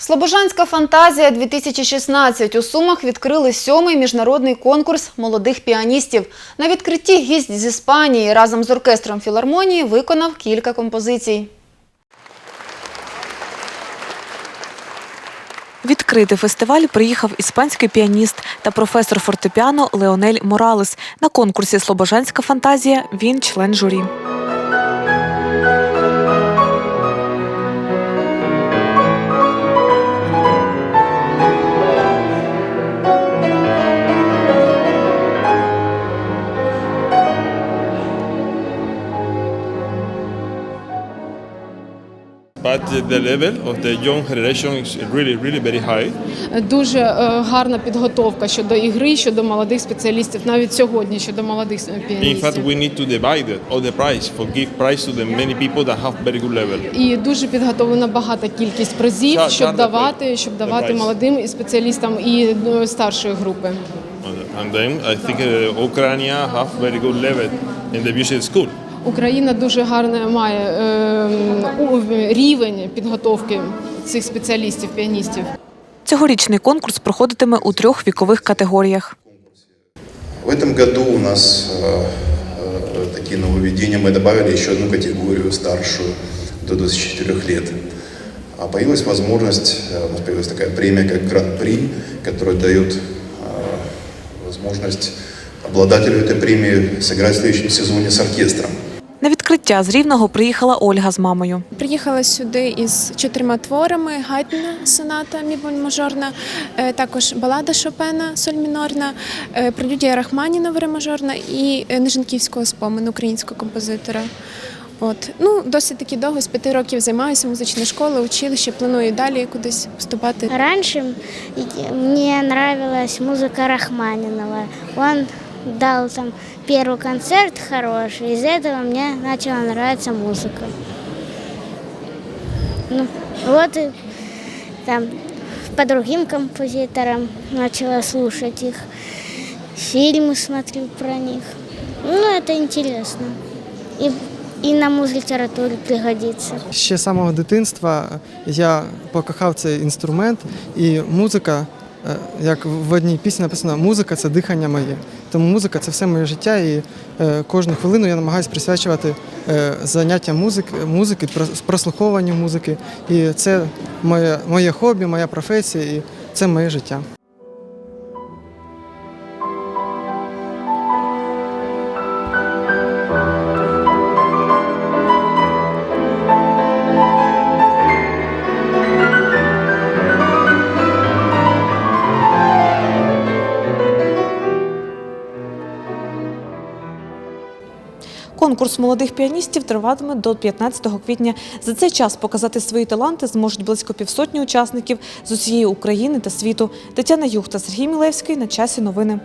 Слобожанська фантазія 2016 у Сумах відкрили сьомий міжнародний конкурс молодих піаністів. На відкритті гість з Іспанії разом з оркестром філармонії виконав кілька композицій. Відкрити фестиваль приїхав іспанський піаніст та професор фортепіано Леонель Моралес. На конкурсі Слобожанська фантазія він член журі. But the level of the young generation is really, really very high. Дуже е, гарна підготовка щодо ігри, щодо молодих спеціалістів, навіть сьогодні щодо молодих е, In fact, we need to divide it, all the prize, for give prize to the many people that have very good level. І дуже підготовлена багата кількість призів, щоб давати, щоб давати молодим і спеціалістам і е, старшої групи. And then I think uh, Ukraine have very good level in the music school. Україна дуже гарне має е, у- рівень підготовки цих спеціалістів, піаністів. Цьогорічний конкурс проходитиме у трьох вікових категоріях. В этом году у нас э, э, такие нововведения. Мы добавили еще одну категорию старшую до 24 лет. А появилась возможность, э, у нас появилась такая премия, как Гран-при, которая дает э, возможность обладателю этой премии сыграть в следующем сезоне с оркестром. Відкриття з Рівного приїхала Ольга з мамою. Приїхала сюди із чотирма творами: Гайдна соната мажорна, е, також балада Шопена соль мінорна, е, прелюдія Рахманіна мажорна і е, Нижинківського спомену українського композитора. От ну досить таки довго з п'яти років займаюся музична школа, училище. Планую далі кудись вступати. Раньше мне нравилась музыка Рахманинова. Он дал там первый концерт хороший, из этого мне начала нравиться музыка. Ну, вот и там по другим композиторам начала слушать их, фильмы смотрю про них. Ну, это интересно. И, и на музлитературе пригодится. Ще з самого дитинства я покохав цей інструмент, і музика, як в одній пісні написано, музика це дихання моє. Тому музика це все моє життя, і е, кожну хвилину я намагаюся присвячувати заняття музики, музики, прос- прослуховуванню музики. І це моє, моє хобі, моя професія, і це моє життя. Конкурс молодих піаністів триватиме до 15 квітня. За цей час показати свої таланти зможуть близько півсотні учасників з усієї України та світу. Тетяна Юхта, Сергій Мілевський на часі новини.